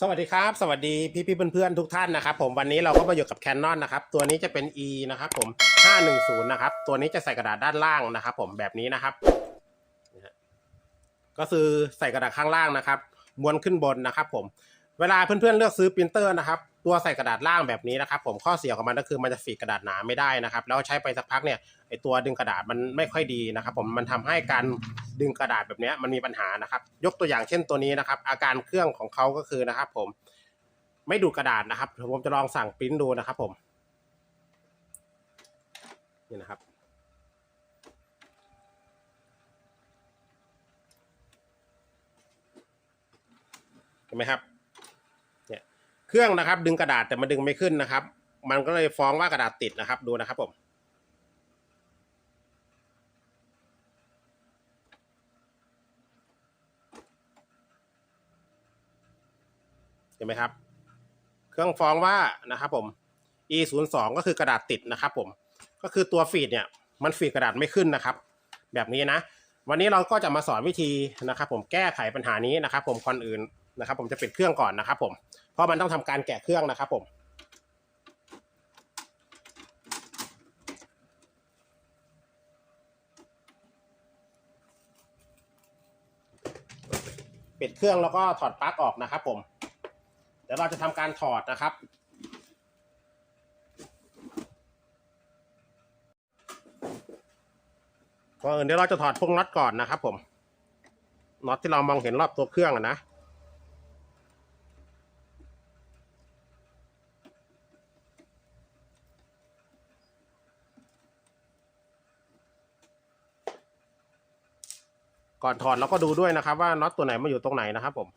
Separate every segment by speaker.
Speaker 1: สวัสดีครับ สวัสดีพี่พี่เพื่อนๆทุกท่านนะครับผมวันนี้เราก็มาอยู่กับ Canon นะครับตัวนี้จะเป็น E นะครับผม 510 นะครับตัวนี้จะใส่กระดาษด้านล่างนะครับผมแบบนี้นะครับ ก็คือใส่กระดาษข้างล่างนะครับม้วนขึ้นบนนะครับผม เวลาเพื่อนๆเลือกซื้อปรินเตอร์นะครับตัวใส่กระดาษล่างแบบนี้นะครับ ผมข้อเสียของมันก็คือมันจะฝีกกระดาษหนาไม่ได้นะครับ แล้วใช้ไปสักพักเนี่ยไอตัวดึงกระดาษมันไม่ค่อยดีนะครับ ผมมันทำให้การดึงกระดาษแบบนี้มันมีปัญหานะครับ ยกตัวอย่างเช่นตัวนี้นะครับ อาการเครื่องของเขาก็คือนะครับ ผมไม่ดูดกระดาษนะครับผมจะลองสั่งปริ้นดูนะครับ ผมนี่นะครับเห็นไหมครับ เครื่องนะครับ ดึงกระดาษแต่มันดึงไม่ขึ้นนะครับ มันก็เลยฟ้องว่ากระดาษติดนะครับ ดูนะครับผมเห็นไหมครับ เครื่องฟ้องว่านะครับผม e 0 2ก็คือกระดาษติดนะครับ ผม ก็คือตัวฟีดเนี่ย มันฟีดกระดาษไม่ขึ้นนะครับ แบบนี้นะ วันนี้เราก็จะมาสอนวิธีนะครับ ผมแก้ไขปัญหานี้นะครับ ผมก่อนอื่นนะครับ ผมจะปิดเครื่องก่อนนะครับ ผม เพราะมันต้องทำการแกะเครื่องนะครับผม ปิดเครื่องแล้วก็ถอดปลั๊กออกนะครับผม เดี๋ยวเราจะทำการถอดนะครับก่อนอื่นเดี๋ยวเราจะถอดพวกน็อตก่อนนะครับผมน็อตที่เรามองเห็นรอบตัวเครื่องอะนะ ก่อนถอดเราก็ดูด้วยนะครับ ว่าน็อตตัวไหนมาอยู่ตรงไหนนะครับผม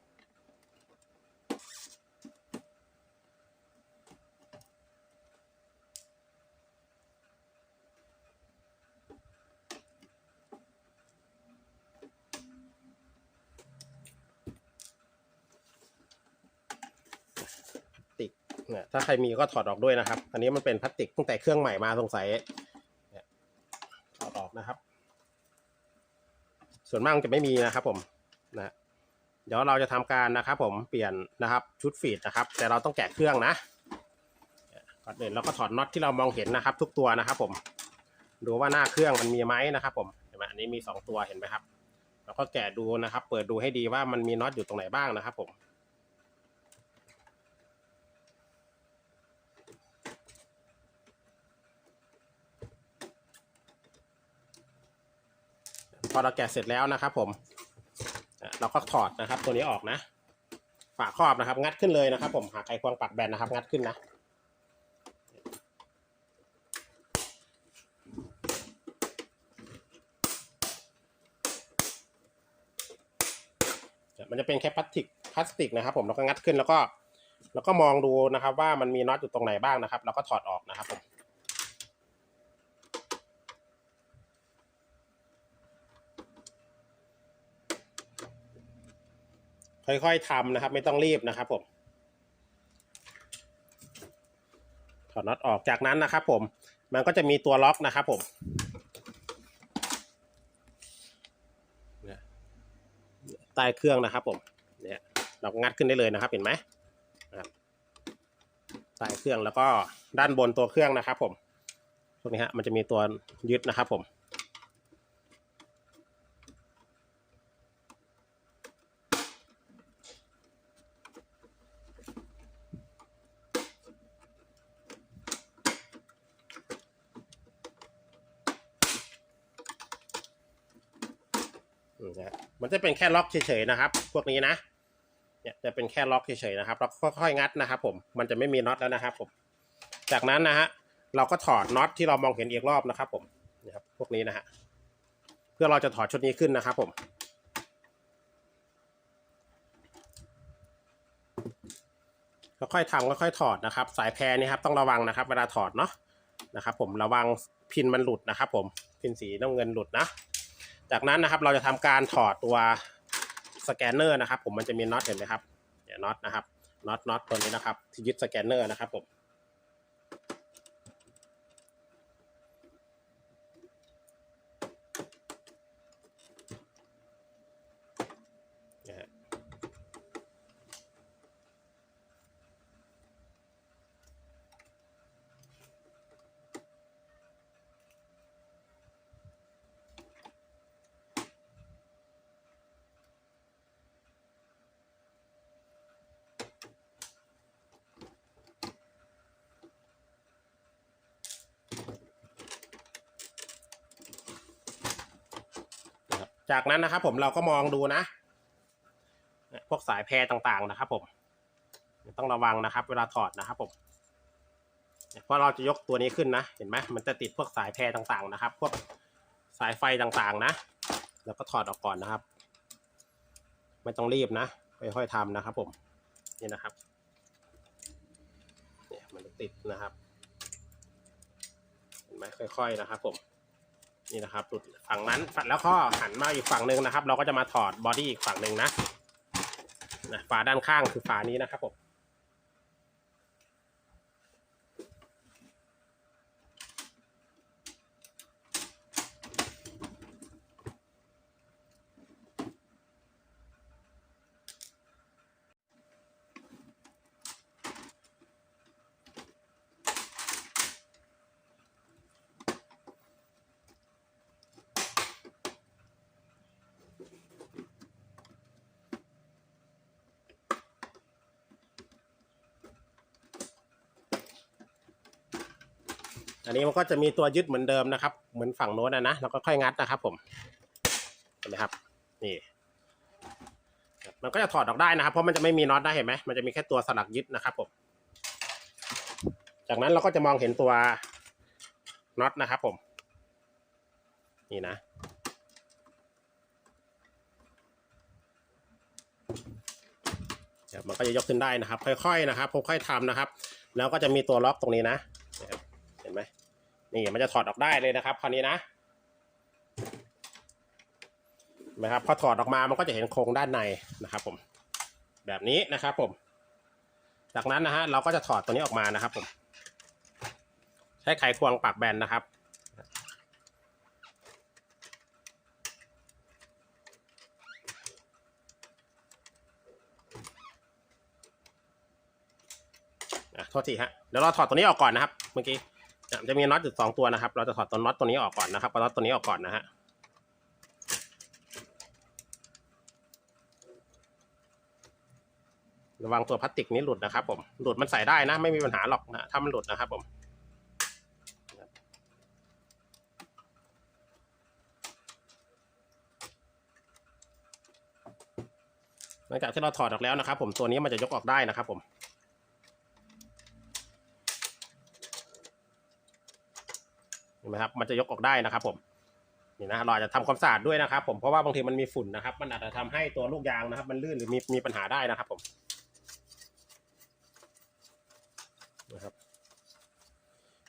Speaker 1: ติกเนี่ยถ้าใครมีก็ถอดออกด้วยนะครับ อันนี้มันเป็นพลาสติกตั้งแต่เครื่องใหม่มาสงสัยถอดออกนะครับ ส่วนมากจะไม่มีนะครับผมนะเดี๋ยวเราจะทำการนะครับ ผมเปลี่ยนนะครับชุดฟีดนะครับ แต่เราต้องแกะเครื่องนะก่อนอื่นเราก็ถอดน็อตที่เรามองเห็นนะครับ ทุกตัวนะครับ ผมดูว่าหน้าเครื่องมันมีไหมนะครับ ผมเห็นไหมอันนี้มีสองตัวเห็นไหมครับ เราก็แกะดูนะครับ เปิดดูให้ดีว่ามันมีน็อตอยู่ตรงไหนบ้างนะครับ ผม อเราแกะเสร็จแล้วนะครับ ผมเราก็ถอดนะครับ ตัวนี้ออกนะฝาครอบนะครับ งัดขึ้นเลยนะครับ ผมหาไขควงปักแบนนะครับ งัดขึ้นนะมันจะเป็นแค่พลาสติกพลาสติกนะครับ ผมแล้วก็งัดขึ้นแล้วก็ แล้วก็มองดูนะครับ ว่ามันมีน็อตอยู่ตรงไหนบ้างนะครับแล้วก็ถอดออกนะครับผม ค่อยๆทำนะครับ ไม่ต้องรีบนะครับผมถอดน็อตออกจากนั้นนะครับ ผม มันก็จะมีตัวล็อกนะครับ ผมใต้เครื่องนะครับ ผมเนี่ยเรางัดขึ้นได้เลยนะครับ เห็นไหมใต้เครื่องแล้วก็ด้านบนตัวเครื่องนะครับ ผมพวกนี้ฮะมันจะมีตัวยึดนะครับ ผม นะมันจะเป็นแค่ล็อกเฉยๆนะครับ พวกนี้นะ เนี่ยจะเป็นแค่ล็อกเฉยๆนะครับเราค่อยๆงัดนะครับ ผม มันจะไม่มีน็อตแล้วนะครับ ผม จากนั้นนะฮะ เราก็ถอดน็อตที่เรามองเห็นอีกรอบนะครับ ผมนี่ครับ พวกนี้นะฮะ เพื่อเราจะถอดชุดนี้ขึ้นนะครับ ผม ค่อยๆทำค่อยๆถอดนะครับ สายแพรนี่ครับต้องระวังนะครับ เวลาถอดเนาะนะครับ ผม ระวังพินมันหลุดนะครับ ผม พินสีน้ำเงินหลุดนะ จากนั้นนะครับเราจะทำการถอดตัวสแกนเนอร์นะครับ ผมมันจะมีน็อตเห็นไหมครับเนี่ยน็อตนะครับน็อตน็อตตัวนี้นะครับที่ยึดสแกนเนอร์นะครับผม จากนั้นนะครับ ผมเราก็มองดูนะ พวกสายแพรต่างๆนะครับ ผมต้องระวังนะครับ เวลาถอดนะครับ ผมเพราะเราจะยกตัวนี้ขึ้นนะ เห็นไหมมันจะติดพวกสายแพรต่างๆนะครับ พวกสายไฟต่างๆนะแล้วก็ถอดออกก่อนนะครับ ไม่ต้องรีบนะค่อยๆทำนะครับ ผมนี่นะครับเนี่ยมันติดนะครับเห็นไหมค่อย ๆนะครับ ผม นี่นะครับหลุดฝั่งนั้นฝั่งแล้วก็หันมาอีกฝั่งหนึ่งนะครับ เราก็จะมาถอดบอดี้อีกฝั่งหนึ่งนะนะฝาด้านข้างคือฝานี้นะครับผม อันนี้มันก็จะมีตัวยึดเหมือนเดิมนะครับ เหมือนฝั่งโน้นนะนะแล้วก็ค่อยงัดนะครับ ผมเห็นไหมครับ นี่ มันก็จะถอดออกได้นะครับ เพราะมันจะไม่มีน็อตได้เห็นไหมมันจะมีแค่ตัวสลักยึดนะครับ ผม จากนั้นเราก็จะมองเห็นตัวน็อตนะครับ ผม นี่นะมันก็จะยกขึ้นได้นะครับ ค่อยๆนะครับค่อยๆทำนะครับ แล้วก็จะมีตัวล็อกตรงนี้นะนะครับเห็นไหม นี่มันจะถอดออกได้เลยนะครับ คราวนี้นะนไหมครับพอถอดออกมามันก็จะเห็นโครงด้านในนะครับ ผม แบบนี้นะครับ ผม จากนั้นนะฮะเราก็จะถอดตัวนี้ออกมานะครับ ผม ใช้ไขควงปรับแบนนะครับอะโทษทีฮะเดี๋ยวเราถอดตัวนี้ออกก่อนนะครับ เมื่อกี้ จะมีน็อตอยู่สองตัวนะครับ เราจะถอดตัวน็อตตัวนี้ออกก่อนนะครับเอาน็อตตัวนี้ออกก่อนนะฮะระวังตัวพลาสติกนี้หลุดนะครับ ผม หลุดมันใส่ได้นะ ไม่มีปัญหาหรอกนะถ้ามันหลุดนะครับ ผมหลังจากที่เราถอดออกแล้วนะครับ ผมตัวนี้มันจะยกออกได้นะครับ ผม เห็ นไหมครับ มันจะยกออกได้นะครับ ผมนี่นะเราอาจจะทำความสะอาดด้วยนะครับ ผมเพราะว่าบางทีมันมีฝุ่นนะครับ มันอาจจะทำให้ตัวลูกยางนะครับ มันลื่นหรือมีมีปัญหาได้นะครับ ผมนะครับ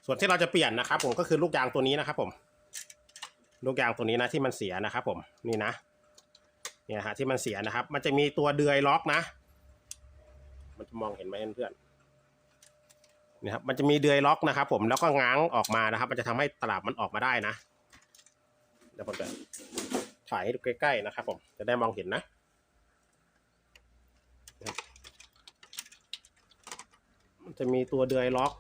Speaker 1: ส่วนที่เราจะเปลี่ยนนะครับ ผมก็คือลูกยางตัวนี้นะครับ ผม ลูกยางตัวนี้นะที่มันเสียนะครับ ผมนี่นะเนี่ยฮะที่มันเสียนะครับ มันจะมีตัวเดือยล็อกนะ มันจะมองเห็นไหมเพื่อนๆ นะครับมันจะมีเดือยล็อกนะครับ ผมแล้วก็ง้างออกมานะครับ มันจะทำให้ตลับมันออกมาได้นะเดี๋ยวผมจะถ่ายให้ดูใกล้ๆนะครับ ผมจะได้มองเห็นนะมันจะมีตัวเดือยล็อก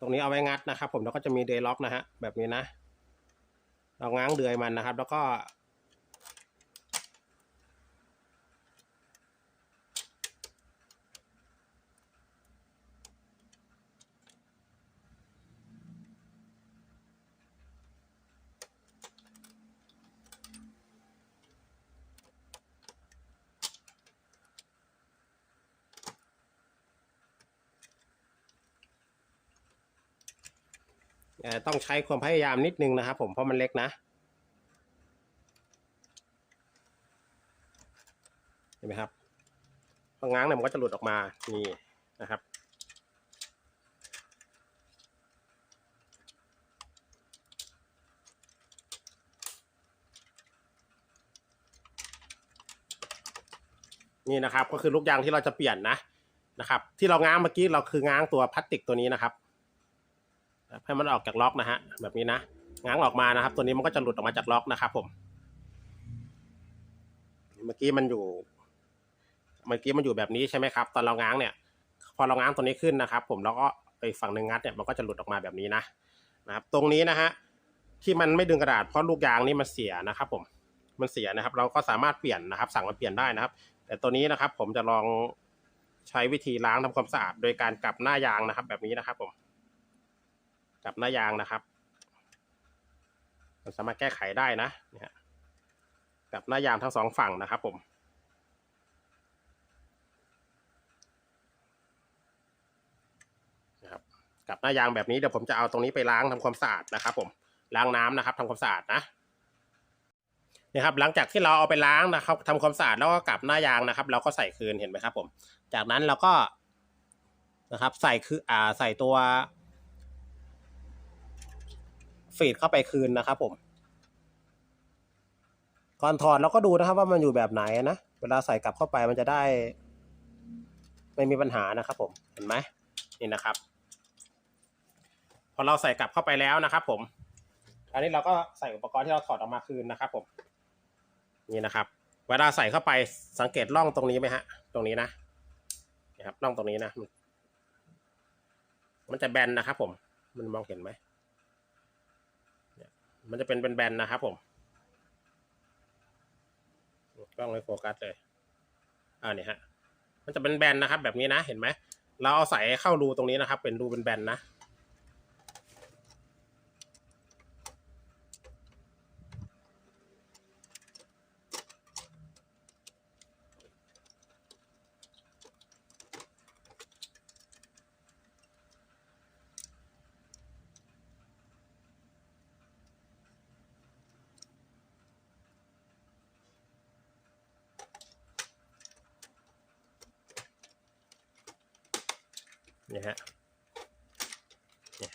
Speaker 1: ตรงนี้เอาไว้งัดนะครับ ผมแล้วก็จะมีเดย์ล็อกนะฮะแบบนี้นะ เราง้างเดือยมันนะครับ แล้วก็ ต้องใช้ความพยายามนิดนึงนะครับผมเพราะมันเล็กนะเห็นไหมครับพอง้างเนี่ยมันก็จะหลุดออกมานี่นะครับนี่นะครับก็คือลูกยางที่เราจะเปลี่ยนนะนะครับ ที่เราง้างเมื่อกี้เราคือง้างตัวพลาสติกตัวนี้นะครับ ให้มันออกจากล็อกนะฮะแบบนี้นะง้างออกมานะครับ ตัวนี้มันก็จะหลุดออกมาจากล็อกนะครับผม เมื่อกี้มันอยู่ เมื่อกี้มันอยู่แบบนี้ใช่ไหมครับ ตอนเราง้างเนี่ย พอเราง้างตัวนี้ขึ้นนะครับ ผมแล้วก็ไปฝั่งหนึ่งงัดเนี่ยมันก็จะหลุดออกมาแบบนี้นะนะครับ ตรงนี้นะฮะที่มันไม่ดึงกระดาษเพราะลูกยางนี่มันเสียนะครับ ผมมันเสียนะครับ เราก็สามารถเปลี่ยนนะครับ สั่งมาเปลี่ยนได้นะครับ แต่ตัวนี้นะครับ ผมจะลองใช้วิธีล้างทำความสะอาดโดยการกลับหน้ายางนะครับ แบบนี้นะครับผม กับหน้ายางนะครับ มันสามารถแก้ไขได้นะเนี่ยฮะกับหน้ายางทั้งสองฝั่งนะครับผมนะครับกับหน้ายางแบบนี้เดี๋ยวผมจะเอาตรงนี้ไปล้างทำความสะอาดนะครับ ผมล้างน้ำนะครับทำความสะอาดนะนี่ครับหลังจากที่เราเอาไปล้างนะครับทำความสะอาดแล้วก็กลับหน้ายางนะครับ เราก็ใส่คืนเห็นไหมครับ ผม จากนั้นเราก็นะครับ ใส่คืออ่าใส่ตัว ฟีดเข้าไปคืนนะครับผมก่อนถอดเราก็ดูนะครับว่ามันอยู่แบบไหนนะ เวลาใส่กลับเข้าไปมันจะได้ ไม่มีปัญหานะครับผม เห็นไหมนี่นะครับ พอเราใส่กลับเข้าไปแล้วนะครับ ผมคราวนี้เราก็ใส่อุปกรณ์ที่เราถอดออกมาคืนนะครับผม นี่นะครับ เวลาใส่เข้าไปสังเกตร่องตรงนี้ไหมฮะ ตรงนี้นะนี่ครับร่องตรงนี้นะ มันจะแบนนะครับผม มันมองเห็นไหม มันจะเป็นแบนๆนะครับผมกล้องไม่โฟกัสเลย อ่าเนี่ยฮะ มันจะเป็นแบนนะครับ แบบนี้นะ เห็นไหม เราเอาใส่เข้ารูตรงนี้นะครับ เป็นรูเป็นแบนนะ นี่ฮะเนี่ย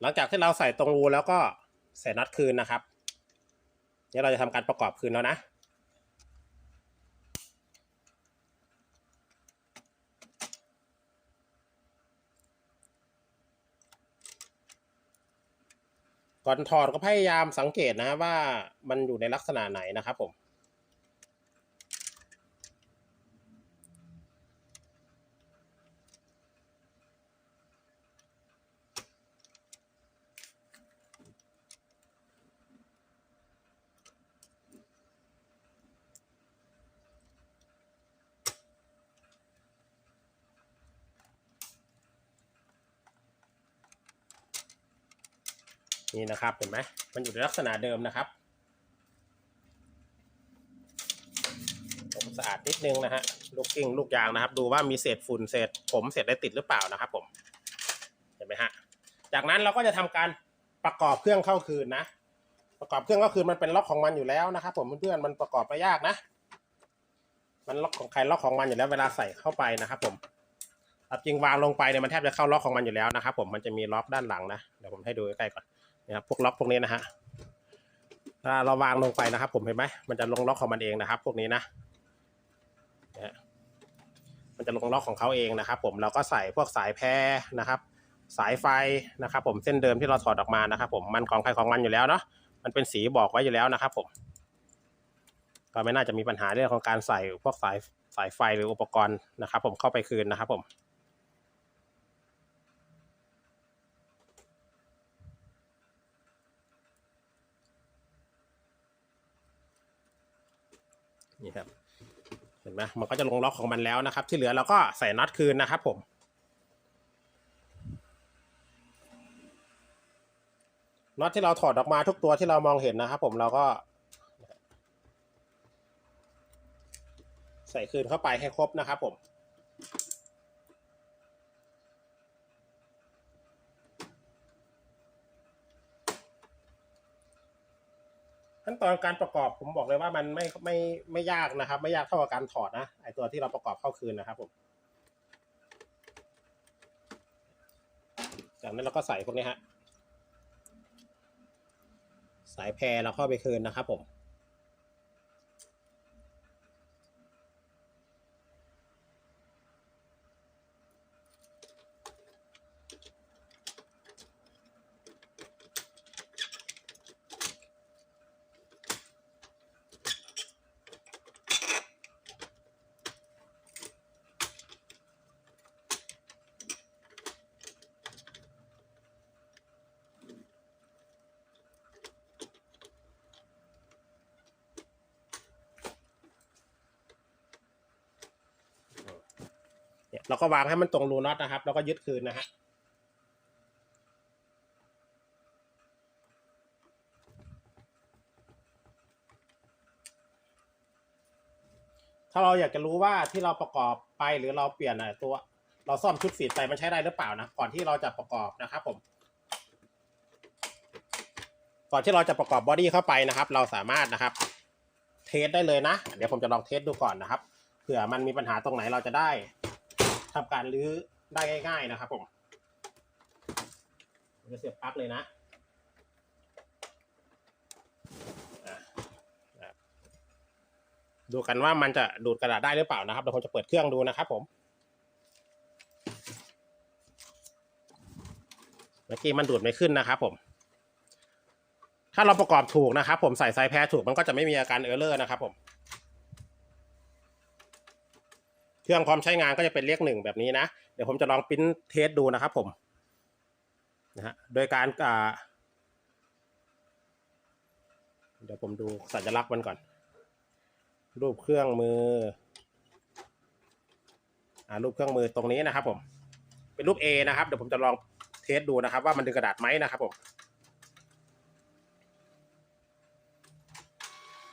Speaker 1: หลังจากที่เราใส่ตรงรูแล้วก็ใส่น็อตคืนนะครับเดี๋ยวเราจะทำการประกอบคืนแล้วนะก่อนถอดก็พยายามสังเกตนะว่ามันอยู่ในลักษณะไหนนะครับผม นี่นะครับเห็นไหมมันอยู่ในลักษณะเดิมนะครับผมสะอาดนิดนึงนะฮะลูกกิ้งลูกยางนะครับ ดูว่ามีเศษฝุ่นเศษผมเศษได้ติดหรือเปล่านะครับผมเห็นไหมฮะจากนั้นเราก็จะทำการประกอบเครื่องเข้าคืนนะ ประกอบเครื่องเข้าคืนมันเป็นล็อกของมันอยู่แล้วนะครับ ผมเพื่อนๆมันประกอบไม่ยากนะ มันล็อกของใครล็อกของมันอยู่แล้วเวลาใส่เข้าไปนะครับผมจริงวางลงไปเนี่ยมันแทบจะเข้าล็อกของมันอยู่แล้วนะครับผมมันจะมีล็อกด้านหลังนะเดี๋ยวผมให้ดูใกล้ๆก่อน นะครับพวกล็อกพวกนี้นะฮะถ้าเราวางลงไปนะครับ ผมเห็นไหมมันจะลงล็อกของมันเองนะครับ พวกนี้นะนะฮะมันจะลงล็อกของเขาเองนะครับ ผมเราก็ใส่พวกสายแพรนะครับ สายไฟนะครับ ผมเส้นเดิมที่เราถอดออกมานะครับ ผมมันของใครของมันอยู่แล้วเนาะมันเป็นสีบอกไว้อยู่แล้วนะครับ ผมก็ไม่น่าจะมีปัญหาเรื่องของการใส่พวกสายสายไฟหรืออุปกรณ์นะครับ ผมเข้าไปคืนนะครับ ผม นี่ครับเห็นไหมมันก็จะลงล็อกของมันแล้วนะครับ ที่เหลือเราก็ใส่น็อตคืนนะครับผมน็อตที่เราถอดออกมาทุกตัวที่เรามองเห็นนะครับ ผมเราก็ ใส่คืนเข้าไปให้ครบนะครับผม ขั้นตอนการประกอบผมบอกเลยว่ามันไม่ไม่ไม่ยากนะครับ ไม่ยากเท่ากับการถอดนะไอตัวที่เราประกอบเข้าคืนนะครับผมจากนั้นเราก็ใส่พวกนี้ฮะสายแพรเราเข้าไปคืนนะครับผม เราก็วางให้มันตรงรูน็อตนะครับ แล้วก็ยึดคืนนะฮะถ้าเราอยากจะรู้ว่าที่เราประกอบไปหรือเราเปลี่ยนอะตัว เราซ่อมชุดฟีดไปมันใช้ได้หรือเปล่านะก่อนที่เราจะประกอบนะครับผม ก่อนที่เราจะประกอบบอดี้เข้าไปนะครับ เราสามารถนะครับ เทสได้เลยนะ เดี๋ยวผมจะลองเทสดูก่อนนะครับเผื่อมันมีปัญหาตรงไหนเราจะได้ ทำการรื้อได้ง่าย ๆนะครับผมผมจะเสียบปลั๊กเลยนะดูกันว่ามันจะดูดกระดาษได้หรือเปล่านะครับเดี๋ยวผมจะเปิดเครื่องดูนะครับ ผม เมื่อกี้มันดูดไม่ขึ้นนะครับผม ถ้าเราประกอบถูกนะครับ ผมใส่ไซส์แพ้ถูกมันก็จะไม่มีอาการเออร์เลอร์นะครับผม เครื่องพร้อมใช้งานก็จะเป็นเลขหนึ่งแบบนี้นะ เดี๋ยวผมจะลองปริ้นเทสดูนะครับผมนะฮะโดยการอ่าเดี๋ยวผมดูสัญลักษณ์มันก่อน รูปเครื่องมืออ่ารูปเครื่องมือตรงนี้นะครับผม เป็นรูป A นะครับ เดี๋ยวผมจะลองเทสดูนะครับ ว่ามันดึงกระดาษไหมนะครับผม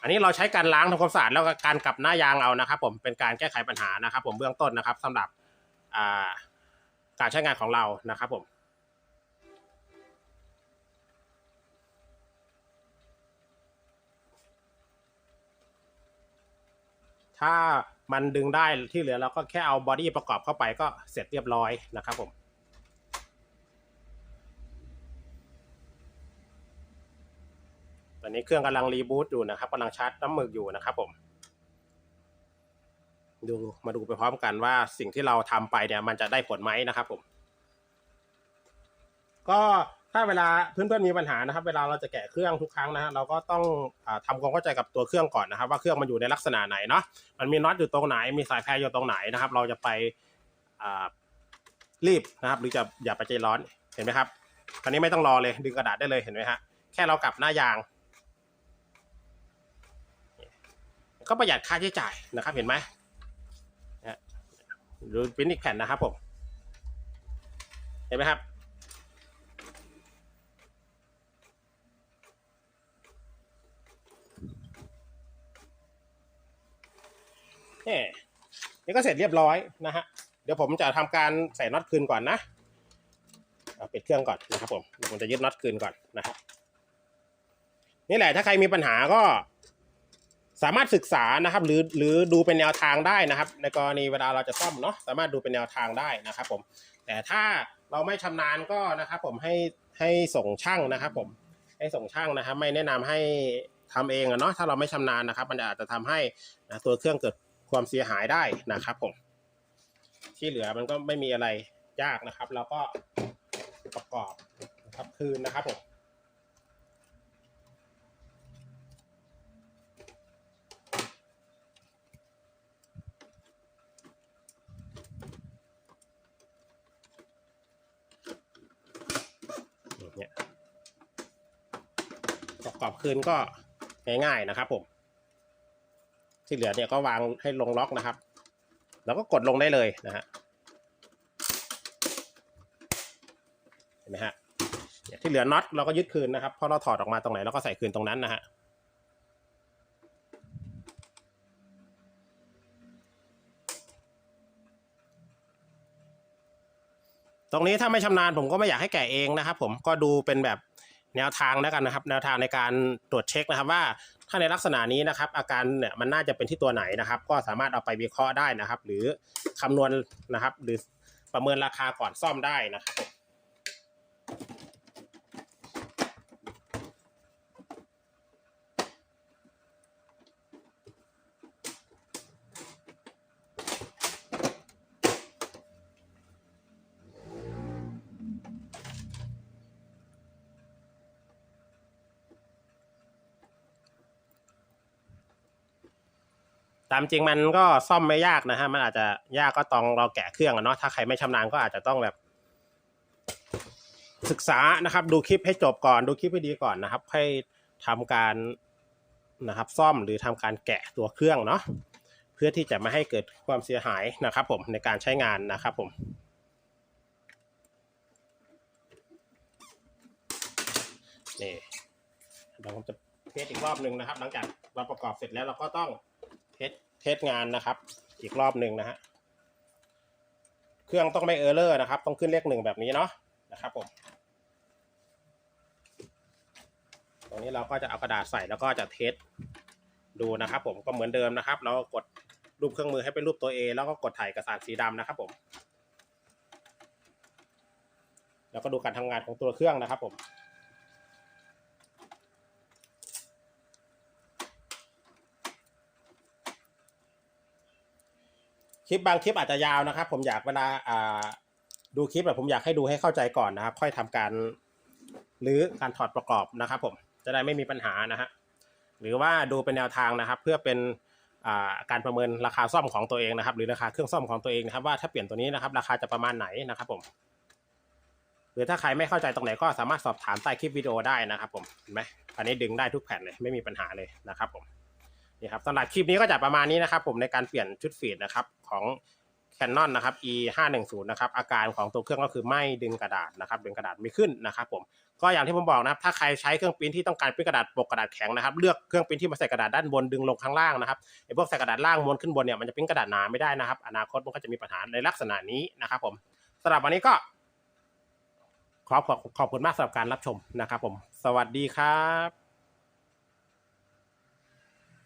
Speaker 1: อันนี้เราใช้การล้างทำความสะอาดแล้วก็การกลับหน้ายางเอานะครับ ผมเป็นการแก้ไขปัญหานะครับ ผมเบื้องต้นนะครับสำหรับการใช้งานของเรานะครับผมถ้ามันดึงได้ที่เหลือเราก็แค่เอาบอดี้ประกอบเข้าไปก็เสร็จเรียบร้อยนะครับผม อนนี้เครื่องกำลังรีบูตอยู่นะครับกำลังชาร์จน้ำหมึกอยู่นะครับผมดูมาดูไปพร้อมกันว่าสิ่งที่เราทำไปเนี่ย มันจะได้ผลไหมนะครับผม ก็ถ้าเวลาเพื่อนๆมีปัญหานะครับ เวลาเราจะแกะเครื่องทุกครั้งนะฮะเราก็ต้องอทำความเข้าใจกับตัวเครื่องก่อนนะครับ ว่าเครื่องมันอยู่ในลักษณะไหนเนาะมันมีน็อตอยู่ตรงไหน มีสายแพรอยู่ตรงไหนนะครับ เราจะไปรีบนะครับ หรือจะอย่าไปใจร้อนเห็นไหมครับคราวนี้ไม่ต้องรอเลยดึงกระดาษได้เลยเห็นไหมฮะแค่เรากลับหน้ายาง ก็ประหยัดค่าใช้จ่ายนะครับเห็นไหมนะฮะดูปริ้นอีกแผ่นนะครับผม เห็นไหมครับ นี่นี่ก็เสร็จเรียบร้อยนะฮะ เดี๋ยวผมจะทำการใส่น็อตคืนก่อนนะเอาปิดเครื่องก่อนนะครับผมเดี๋ยวผมจะยึดน็อตคืนก่อนนะครับนี่แหละถ้าใครมีปัญหาก็ สามารถศึกษานะครับ หรือหรือดูเป็นแนวทางได้นะครับ ในกรณีเวลาเราจะซ่อมเนาะสามารถดูเป็นแนวทางได้นะครับผมแต่ถ้าเราไม่ชำนาญก็นะครับ ผมให้ให้ส่งช่างนะครับ ผมให้ส่งช่างนะครับ ไม่แนะนำให้ทำเองอะเนาะถ้าเราไม่ชำนาญนะครับ มันอาจจะทำให้นะตัวเครื่องเกิดความเสียหายได้นะครับผมที่เหลือมันก็ไม่มีอะไรยากนะครับเราก็ประกอบครับคืนนะครับผม เนี่ย ประกอบคืนก็ง่ายๆนะครับผม ที่เหลือเนี่ยก็วางให้ลงล็อกนะครับ แล้วก็กดลงได้เลยนะฮะเห็นไหมฮะที่เหลือน็อตเราก็ยึดคืนนะครับพราะเราถอดออกมาตรงไหนเราก็ใส่คืนตรงนั้นนะฮะตรงนี้ถ้าไม่ชำนาญผมก็ไม่อยากให้แกะเองนะครับผมก็ดูเป็นแบบ แนวทางแล้วกันนะครับ แนวทางในการตรวจเช็คนะครับว่าถ้าในลักษณะนี้นะครับ อาการเนี่ยมันน่าจะเป็นที่ตัวไหนนะครับ ก็สามารถเอาไปวิเคราะห์ได้นะครับ หรือคำนวณนะครับ หรือประเมินราคาก่อนซ่อมได้นะครับ ตามจริงมันก็ซ่อมไม่ยากนะฮะ มันอาจจะยากก็ต้องเราแกะเครื่องอะเนาะ ถ้าใครไม่ชำนาญก็อาจจะต้องแบบ ศึกษานะครับ ดูคลิปให้จบก่อน ดูคลิปให้ดีก่อนนะครับให้ทำการนะครับ ซ่อมหรือทำการแกะตัวเครื่องเนาะ เพื่อที่จะไม่ให้เกิดความเสียหายนะครับผมในการใช้งานนะครับผมนี่เดี๋ยวผมจะเทสอีกรอบหนึ่งนะครับ หลังจากเราประกอบเสร็จแล้วเราก็ต้อง เทสเทสงานนะครับ อีกรอบหนึ่งนะฮะเครื่องต้องไม่เออร์เลอร์นะครับ ต้องขึ้นเลขหนึ่งแบบนี้เนาะนะครับผมตรงนี้เราก็จะเอากระดาษใส่แล้วก็จะเทสดูนะครับ ผมก็เหมือนเดิมนะครับ เรากดรูปเครื่องมือให้เป็นรูปตัว A แล้วก็กดถ่ายเอกสารสีดำนะครับผมแล้วก็ดูการทำงานของตัวเครื่องนะครับผม คลิปบางคลิปอาจจะยาวนะครับ ผมอยากเวลาอ่าดูคลิปแบบผมอยากให้ดูให้เข้าใจก่อนนะครับ ค่อยทำการหรือการถอดประกอบนะครับ ผมจะได้ไม่มีปัญหานะฮะหรือว่าดูเป็นแนวทางนะครับ เพื่อเป็นาการประเมินราคาซ่อมของตัวเองนะครับ หรือราคาเครื่องซ่อมของตัวเองนะครับ ว่าถ้าเปลี่ยนตัวนี้นะครับ ราคาจะประมาณไหนนะครับ ผมหรือถ้าใครไม่เข้าใจตรงไหนก็สามารถสอบถามใต้คลิปวิดีโอได้นะครับ ผมเห็นไหมอันนี้ดึงได้ทุกแผ่นเลยไม่มีปัญหาเลยนะครับ ผม นี่ครับสำหรับคลิปนี้ก็จะประมาณนี้นะครับ ผมในการเปลี่ยนชุดฟีดนะครับของ Canon นะครับ e 5 1 0นะครับอาการของตัวเครื่องก็คือไม่ดึงกระดาษนะครับดึงกระดาษไม่ขึ้นนะครับผมก็อย่างที่ผมบอกนะครับถ้าใครใช้เครื่องปริ้นที่ต้องการปริ้นกระดาษปกกระดาษแข็งนะครับเลือกเครื่องปริ้นที่มาใส่กระดาษด้านบนดึงลงข้างล่างนะครับไอ้พวกใส่กระดาษล่างม้วนขึ้นบนเนี่ยมันจะปริ้นกระดาษหนาไม่ได้นะครับ อนาคตมันก็จะมีปัญหาในลักษณะนี้นะครับ ผมสำหรับวันนี้ก็ ขอขอบขอบคุณมากสำหรับการรับชมนะครับ ผม สวัสดีครับ